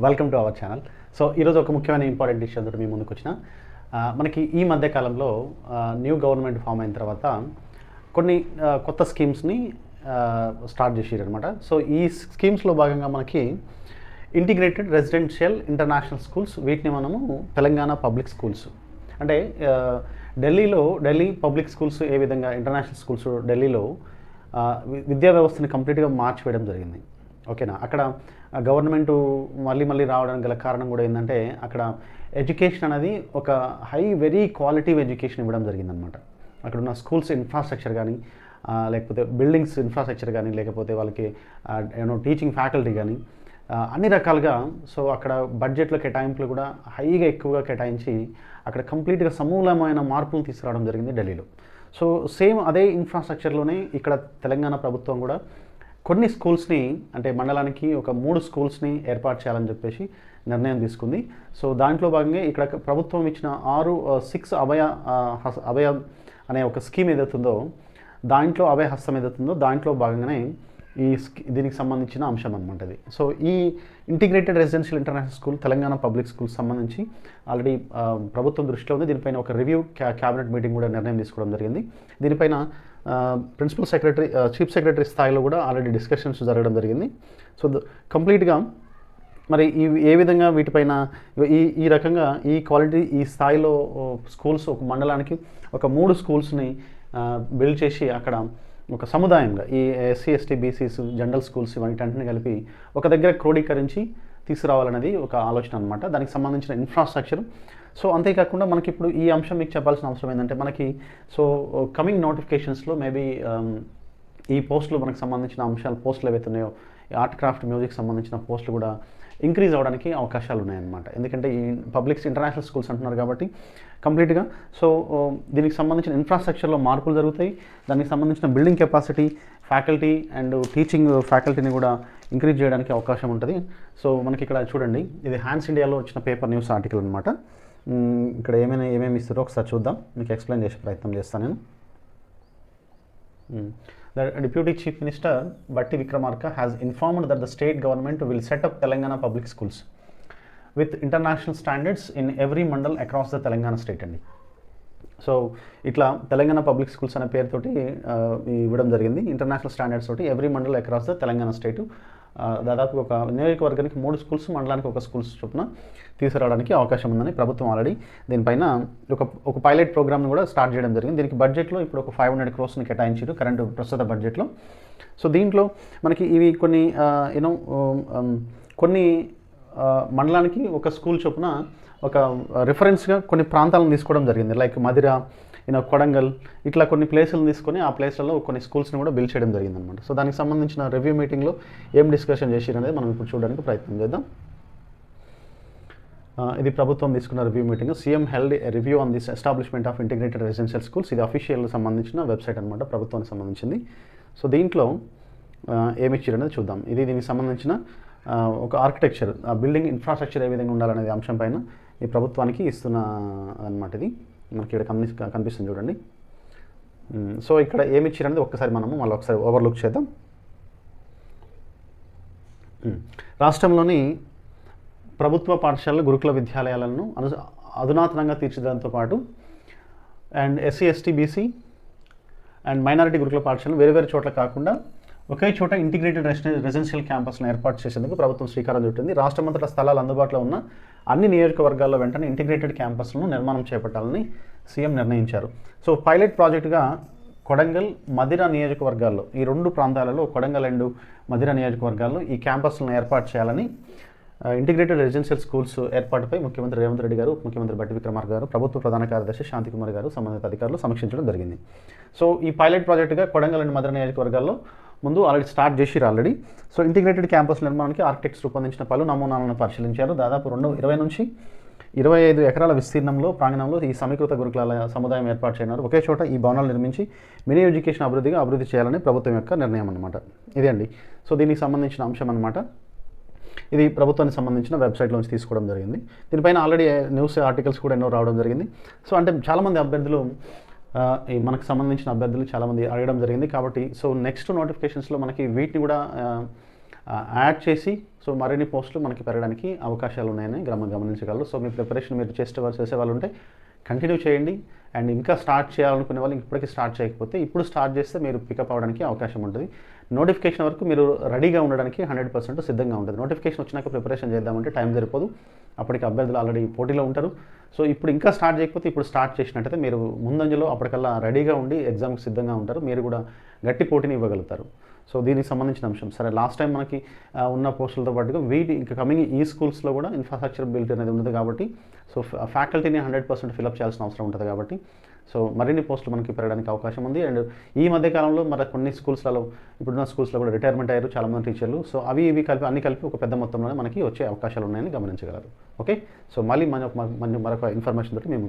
Welcome to our channel so ఈరోజు ఒక ముఖ్యమైన ఇంపార్టెంట్ ఇష్యూ తోటి మీ ముందుకు వచ్చిన మనకి ఈ మధ్య కాలంలో న్యూ గవర్నమెంట్ ఫామ్ అయిన తర్వాత కొన్ని కొత్త స్కీమ్స్ని స్టార్ట్ చేసారు అనమాట సో ఈ స్కీమ్స్లో భాగంగా మనకి ఇంటిగ్రేటెడ్ రెసిడెన్షియల్ ఇంటర్నేషనల్ స్కూల్స్ వీటిని మనము తెలంగాణ పబ్లిక్ స్కూల్స్ అంటే ఢిల్లీలో ఢిల్లీ పబ్లిక్ స్కూల్స్ ఏ విధంగా ఇంటర్నేషనల్ స్కూల్స్ ఢిల్లీలో వి- విద్యా వ్యవస్థని కంప్లీట్గా మార్చివేయడం జరిగింది. ఓకేనా అక్కడ గవర్నమెంట్ మళ్ళీ మళ్ళీ రావడానికి గల కారణం కూడా ఏంటంటే అక్కడ ఎడ్యుకేషన్ అనేది ఒక హై వెరీ క్వాలిటీ ఎడ్యుకేషన్ ఇవ్వడం జరిగిందనమాట. అక్కడ ఉన్న స్కూల్స్ ఇన్ఫ్రాస్ట్రక్చర్ కానీ లేకపోతే బిల్డింగ్స్ ఇన్ఫ్రాస్ట్రక్చర్ కానీ లేకపోతే వాళ్ళకి యూనో టీచింగ్ ఫ్యాకల్టీ కానీ అన్ని రకాలుగా సో అక్కడ బడ్జెట్లో కేటాయింపులు కూడా హైగా ఎక్కువగా కేటాయించి అక్కడ కంప్లీట్గా సమూలమైన మార్పులు తీసుకురావడం జరిగింది ఢిల్లీలో. సో సేమ్ అదే ఇన్ఫ్రాస్ట్రక్చర్లోనే ఇక్కడ తెలంగాణ ప్రభుత్వం కూడా కొన్ని స్కూల్స్ని అంటే మండలానికి ఒక మూడు స్కూల్స్ని ఏర్పాటు చేయాలని చెప్పేసి నిర్ణయం తీసుకుంది. సో దాంట్లో భాగంగా ఇక్కడ ప్రభుత్వం ఇచ్చిన ఆరు సిక్స్ అభయ అభయ అనే ఒక స్కీమ్ ఏదైతుందో దాంట్లో అభయ హస్తం ఏదైతుందో దాంట్లో భాగంగానే ఈ స్కీ- దీనికి సంబంధించిన అంశం అనమాట ఇది సో ఈ integrated residential international school Telangana public school సంబంధించి ఆల్రెడీ ప్రభుత్వం దృష్టిలో ఉంది. దీనిపైన ఒక రివ్యూ క్యాబినెట్ మీటింగ్ కూడా నిర్ణయం తీసుకోవడం జరిగింది. దీనిపైన ప్రిన్సిపల్ సెక్రటరీ చీఫ్ సెక్రటరీ స్థాయిలో కూడా ఆల్రెడీ డిస్కషన్స్ జరగడం జరిగింది. సో కంప్లీట్గా మరి ఈ ఏ విధంగా వీటిపైన ఈ ఈ రకంగా ఈ క్వాలిటీ ఈ స్థాయిలో స్కూల్స్ ఒక మండలానికి ఒక మూడు స్కూల్స్ని బిల్డ్ చేసి అక్కడ ఒక సముదాయంగా ఈ SC ST BCs general schools ఇవన్నింటిని కలిపి ఒక దగ్గర క్రోడీకరించి తీసుకురావాలనేది ఒక ఆలోచన అనమాట దానికి సంబంధించిన ఇన్ఫ్రాస్ట్రక్చర్ సో అంతేకాకుండా మనకి ఇప్పుడు ఈ అంశం మీకు చెప్పాల్సిన అవసరం ఏంటంటే మనకి సో కమింగ్ నోటిఫికేషన్స్లో మేబీ ఈ పోస్టులు మనకు సంబంధించిన అంశాలు పోస్టులు ఏవైతే ఉన్నాయో ఆర్ట్ క్రాఫ్ట్ మ్యూజిక్ సంబంధించిన పోస్టులు కూడా ఇంక్రీజ్ అవ్వడానికి అవకాశాలు ఉన్నాయన్నమాట. ఎందుకంటే ఈ పబ్లిక్స్ ఇంటర్నేషనల్ స్కూల్స్ అంటున్నారు కాబట్టి కంప్లీట్గా సో um, దీనికి సంబంధించిన ఇన్ఫ్రాస్ట్రక్చర్లో మార్పులు జరుగుతాయి. దానికి సంబంధించిన building capacity faculty and teaching ఫ్యాకల్టీని కూడా ఇంక్రీజ్ చేయడానికి అవకాశం ఉంటుంది. సో మనకి ఇక్కడ చూడండి ఇది హ్యాండ్స్ ఇండియాలో వచ్చిన పేపర్ న్యూస్ ఆర్టికల్ అనమాట ఇక్కడ ఏమైనా ఏమేమి ఇస్తారో ఒకసారి చూద్దాం. మీకు ఎక్స్ప్లెయిన్ చేసే ప్రయత్నం చేస్తాను నేను. Deputy chief minister Bhatti Vikramarka has informed that the state government will set up Telangana public schools with international standards in every mandal across the Telangana state అండి. సో ఇట్లా తెలంగాణ పబ్లిక్ స్కూల్స్ అనే పేరుతోటి ఇవ్వడం జరిగింది. ఇంటర్నేషనల్ స్టాండర్డ్స్ తోటి every mandal across the Telangana state దాదాపు ఒక నియోజకవర్గానికి మూడు స్కూల్స్ మండలానికి ఒక స్కూల్స్ చొప్పున తీసుకురావడానికి అవకాశం ఉందని ప్రభుత్వం ఆల్రెడీ దీనిపైన ఒక ఒక పైలట్ ప్రోగ్రామ్ను కూడా స్టార్ట్ చేయడం జరిగింది. దీనికి బడ్జెట్లో ఇప్పుడు ఒక ఫైవ్ హండ్రెడ్ క్రోర్స్ని కేటాయించారు కరెంట్ ప్రస్తుత బడ్జెట్లో సో దీంట్లో మనకి ఇవి కొన్ని యూనో కొన్ని మండలానికి ఒక స్కూల్ చొప్పున ఒక రిఫరెన్స్గా కొన్ని ప్రాంతాలను తీసుకోవడం జరిగింది. లైక్ మదిర యూనో కొడంగల్ ఇట్లా కొన్ని ప్లేసులను తీసుకొని ఆ ప్లేస్లలో కొన్ని స్కూల్స్ని కూడా బిల్డ్ చేయడం జరిగిందనమాట సో దానికి సంబంధించిన రివ్యూ మీటింగ్లో ఏం డిస్కషన్ చేసిరు అనేది మనం ఇప్పుడు చూడడానికి ప్రయత్నం చేద్దాం. ఇది ప్రభుత్వం తీసుకున్న review meeting CM held review on this establishment of integrated residential schools ఇది అఫీషియల్ సంబంధించిన వెబ్సైట్ అనమాట ప్రభుత్వానికి సంబంధించింది. సో దీంట్లో ఏమి ఇచ్చారు అనేది చూద్దాం. ఇది దీనికి సంబంధించిన ఒక ఆర్కిటెక్చర్ ఆ బిల్డింగ్ ఇన్ఫ్రాస్ట్రక్చర్ ఏ విధంగా ఉండాలనేది అంశం పైన ఈ ప్రభుత్వానికి ఇస్తున్న అనమాట ఇది. మనకి ఇక్కడ కనిపి కనిపిస్తుంది చూడండి. సో ఇక్కడ ఏమి ఇచ్చారనేది ఒక్కసారి మనము మళ్ళీ ఒకసారి ఓవర్లుక్ చేద్దాం. రాష్ట్రంలోని ప్రభుత్వ పాఠశాలలు గురుకుల విద్యాలయాలను అను అధునాతనంగా తీర్చిదడంతో పాటు and SC ST BC and minority గురుకుల పాఠశాలలు వేరు వేరు చోట్ల కాకుండా ఒకే చోట ఇంటిగ్రేటెడ్ రెసిడెన్ రెసిడెన్షియల్ క్యాంపస్ను ఏర్పాటు చేసేందుకు ప్రభుత్వం శ్రీకారం చుట్టింది. రాష్ట్రమంతటా స్థలాలు అందుబాటులో ఉన్న అన్ని నియోజకవర్గాల్లో వెంటనే ఇంటిగ్రేటెడ్ క్యాంపస్లను నిర్మాణం చేపట్టాలని సీఎం నిర్ణయించారు. సో పైలట్ ప్రాజెక్టుగా కొడంగల్ మదిర నియోజకవర్గాల్లో ఈ రెండు ప్రాంతాలలో కొడంగల్ అండ్ మదిర నియోజకవర్గాల్లో ఈ క్యాంపస్లను ఏర్పాటు చేయాలని ఇంటిగ్రేటెడ్ రెసిడెన్షియల్ స్కూల్స్ ఏర్పాటుపై ముఖ్యమంత్రి రేవంత్ రెడ్డి గారు ముఖ్యమంత్రి బట్టి విక్రమార్ గారు ప్రభుత్వ ప్రధాన కార్యదర్శి శాంతికుమార్ గారు సంబంధిత అధికారులు సమీక్షించడం జరిగింది. సో ఈ పైలట్ ప్రాజెక్టుగా కొడంగల్ అండ్ మధుర నియోజకవర్గాల్లో ముందు ఆల్రెడీ స్టార్ట్ చేసిరు ఆల్రెడీ సో ఇంటిగ్రేటెడ్ క్యాంపస్ నిర్మాణానికి ఆర్కిటెక్ట్స్ రూపొందించిన పలు నమూనాలను పరిశీలించారు. దాదాపు రెండు ఇరవై నుంచి ఇరవై ఐదు ఎకరాల విస్తీర్ణంలో ప్రాంగణంలో ఈ సమీకృత గురుకులాల సముదాయం ఏర్పాటు చేయనున్నారు. ఒకే చోట ఈ భవనాలు నిర్మించి మినీ ఎడ్యుకేషన్ అభివృద్ధిగా అభివృద్ధి చేయాలని ప్రభుత్వం యొక్క నిర్ణయం అనమాట ఇదే అండి. సో దీనికి సంబంధించిన అంశం అనమాట ఇది ప్రభుత్వానికి సంబంధించిన వెబ్సైట్లోంచి తీసుకోవడం జరిగింది. దీనిపైన ఆల్రెడీ న్యూస్ ఆర్టికల్స్ కూడా ఎన్నో రావడం జరిగింది. సో అంటే చాలామంది అభ్యర్థులు మనకు సంబంధించిన అభ్యర్థులు చాలామంది అడగడం జరిగింది. కాబట్టి సో నెక్స్ట్ నోటిఫికేషన్స్లో మనకి వీటిని కూడా యాడ్ చేసి సో మరిన్ని పోస్టులు మనకి పెరగడానికి అవకాశాలు ఉన్నాయని గమ గమనించగలరు. సో మీ ప్రిపరేషన్ మీరు చేసే వాళ్ళు చేసే వాళ్ళు ఉంటే కంటిన్యూ చేయండి. అండ్ ఇంకా స్టార్ట్ చేయాలనుకునే వాళ్ళు ఇప్పటికీ స్టార్ట్ చేయకపోతే ఇప్పుడు స్టార్ట్ చేస్తే మీరు పికప్ అవ్వడానికి అవకాశం ఉంటుంది. నోటిఫికేషన్ వరకు మీరు రెడీగా ఉండడానికి హండ్రెడ్ పర్సెంట్ సిద్ధంగా ఉంటుంది. నోటిఫికేషన్ వచ్చినాక ప్రిపరేషన్ చేద్దామంటే టైం సరిపోదు. అప్పటికి అభ్యర్థులు ఆల్రెడీ పోటీలో ఉంటారు. సో ఇప్పుడు ఇంకా స్టార్ట్ చేయకపోతే ఇప్పుడు స్టార్ట్ చేసినట్టయితే మీరు ముందంజలో అప్పటికల్లా రెడీగా ఉండి ఎగ్జామ్కి సిద్ధంగా ఉంటారు. మీరు కూడా గట్టి పోటీని ఇవ్వగలుగుతారు. సో దీనికి సంబంధించిన అంశం. సరే లాస్ట్ టైం మనకి ఉన్న పోస్టులతో పాటుగా వీటి ఇంకా కమింగ్ ఈ స్కూల్స్లో కూడా ఇన్ఫ్రాస్ట్రక్చర్ బిల్ట్ అనేది ఉంది కాబట్టి సో ఫ్యాకల్టీని హండ్రెడ్ పర్సెంట్ ఫిలప్ చేయాల్సిన అవసరం ఉంటుంది కాబట్టి సో మరిన్ని పోస్టులు మనకి పెరగడానికి అవకాశం ఉంది. అండ్ ఈ మధ్య కాలంలో మరి కొన్ని స్కూల్స్లలో ఇప్పుడున్న స్కూల్స్లో కూడా రిటైర్మెంట్ అయ్యారు చాలామంది టీచర్లు. సో అవి ఇవి కలిపి అన్ని కలిపి ఒక పెద్ద మొత్తంలోనే మనకి వచ్చే అవకాశాలు ఉన్నాయని గమనించగలరు. ఓకే? సో మళ్ళీ మన- మరొక ఇన్ఫర్మేషన్ తోటి మేము